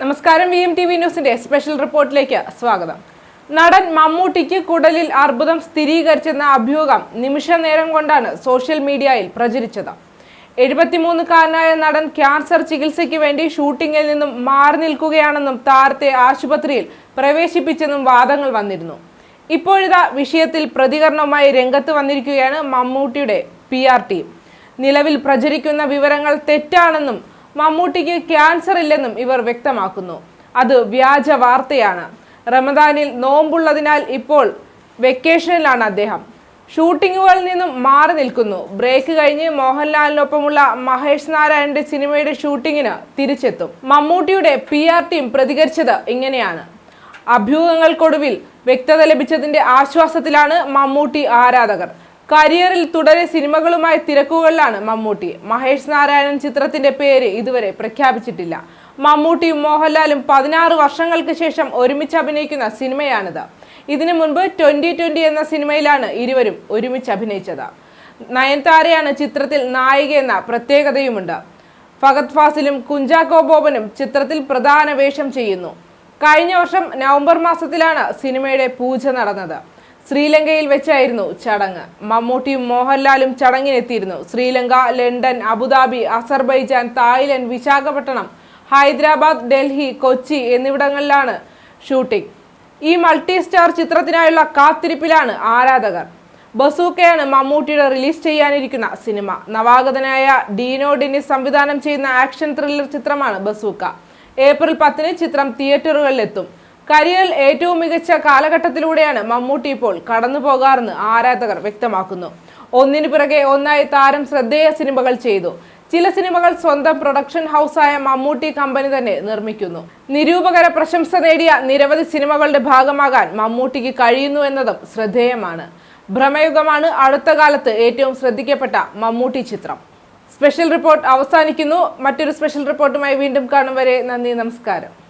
നമസ്കാരം V M T V ന്യൂസിന്റെ special റിപ്പോർട്ടിലേക്ക് സ്വാഗതം. നടൻ മമ്മൂട്ടിക്ക് കുടലിൽ അർബുദം സ്ഥിരീകരിച്ചെന്ന അഭ്യൂഹം നിമിഷ നേരം കൊണ്ടാണ് സോഷ്യൽ മീഡിയയിൽ പ്രചരിച്ചത്. എഴുപത്തിമൂന്നുകാരനായ നടൻ ക്യാൻസർ ചികിത്സയ്ക്ക് വേണ്ടി ഷൂട്ടിങ്ങിൽ നിന്നും മാറി നിൽക്കുകയാണെന്നും താരത്തെ ആശുപത്രിയിൽ പ്രവേശിപ്പിച്ചെന്നും വാദങ്ങൾ വന്നിരുന്നു. ഇപ്പോഴിതാ വിഷയത്തിൽ പ്രതികരണവുമായി രംഗത്ത് വന്നിരിക്കുകയാണ് മമ്മൂട്ടിയുടെ പി ആർ ടീം നിലവിൽ പ്രചരിക്കുന്ന വിവരങ്ങൾ തെറ്റാണെന്നും മമ്മൂട്ടിക്ക് ക്യാൻസർ ഇല്ലെന്നും ഇവർ വ്യക്തമാക്കുന്നു. അത് വ്യാജ വാർത്തയാണ്. റമദാനിൽ നോമ്പുള്ളതിനാൽ ഇപ്പോൾ വെക്കേഷനിലാണ് അദ്ദേഹം. ഷൂട്ടിങ്ങുകളിൽ നിന്നും മാറി നിൽക്കുന്നു. ബ്രേക്ക് കഴിഞ്ഞ് മോഹൻലാലിനൊപ്പമുള്ള മഹേഷ് നാരായണന്റെ സിനിമയുടെ ഷൂട്ടിങ്ങിന് തിരിച്ചെത്തും. മമ്മൂട്ടിയുടെ പി ആർ ടീം പ്രതികരിച്ചത് ഇങ്ങനെയാണ്. അഭ്യൂഹങ്ങൾക്കൊടുവിൽ വ്യക്തത ലഭിച്ചതിന്റെ ആശ്വാസത്തിലാണ് മമ്മൂട്ടി ആരാധകർ. കരിയറിൽ തുടരെ സിനിമകളുമായി തിരക്കുകളിലാണ് മമ്മൂട്ടി. മഹേഷ് നാരായണൻ ചിത്രത്തിന്റെ പേര് ഇതുവരെ പ്രഖ്യാപിച്ചിട്ടില്ല. മമ്മൂട്ടിയും മോഹൻലാലും പതിനാറ് വർഷങ്ങൾക്ക് ശേഷം ഒരുമിച്ച് അഭിനയിക്കുന്ന സിനിമയാണിത്. ഇതിനു മുൻപ് ട്വന്റി ട്വന്റി എന്ന സിനിമയിലാണ് ഇരുവരും ഒരുമിച്ച് അഭിനയിച്ചത്. നയൻതാരയാണ് ചിത്രത്തിൽ നായിക എന്ന പ്രത്യേകതയുമുണ്ട്. ഫഗത് ഫാസിലും കുഞ്ചാക്കോ ബോബനും ചിത്രത്തിൽ പ്രധാന വേഷം ചെയ്യുന്നു. കഴിഞ്ഞ വർഷം നവംബർ മാസത്തിലാണ് സിനിമയുടെ പൂജ നടന്നത്. ശ്രീലങ്കയിൽ വെച്ചായിരുന്നു ചടങ്ങ്. മമ്മൂട്ടിയും മോഹൻലാലും ചടങ്ങിനെത്തിയിരുന്നു. Sri Lanka London Abu Dhabi Azerbaijan Thailand Visakhapatnam Hyderabad Delhi Kochi എന്നിവിടങ്ങളിലാണ് ഷൂട്ടിംഗ്. ഈ മൾട്ടി സ്റ്റാർ ചിത്രത്തിനായുള്ള കാത്തിരിപ്പിലാണ് ആരാധകർ. ബസൂക്കയാണ് മമ്മൂട്ടിയുടെ റിലീസ് ചെയ്യാനിരിക്കുന്ന സിനിമ. നവാഗതനായ ഡീനോ ഡെന്നിസ് സംവിധാനം ചെയ്യുന്ന ആക്ഷൻ ത്രില്ലർ ചിത്രമാണ് ബസൂക്ക. ഏപ്രിൽ പത്തിന് ചിത്രം തിയേറ്ററുകളിലെത്തും. കരിയറിൽ ഏറ്റവും മികച്ച കാലഘട്ടത്തിലൂടെയാണ് മമ്മൂട്ടി ഇപ്പോൾ കടന്നു പോകാറെന്ന് ആരാധകർ വ്യക്തമാക്കുന്നു. ഒന്നിനു പിറകെ ഒന്നായി താരം ശ്രദ്ധേയ സിനിമകൾ ചെയ്തു. ചില സിനിമകൾ സ്വന്തം പ്രൊഡക്ഷൻ ഹൗസായ മമ്മൂട്ടി കമ്പനി തന്നെ നിർമ്മിക്കുന്നു. നിരൂപകര പ്രശംസ നേടിയ നിരവധി സിനിമകളുടെ ഭാഗമാകാൻ മമ്മൂട്ടിക്ക് കഴിയുന്നു എന്നതും ശ്രദ്ധേയമാണ്. ഭ്രമയുഗമാണ് അടുത്ത കാലത്ത് ഏറ്റവും ശ്രദ്ധിക്കപ്പെട്ട മമ്മൂട്ടി ചിത്രം. സ്പെഷ്യൽ റിപ്പോർട്ട് അവസാനിക്കുന്നു. മറ്റൊരു സ്പെഷ്യൽ റിപ്പോർട്ടുമായി വീണ്ടും കാണും വരെ. നന്ദി നമസ്കാരം.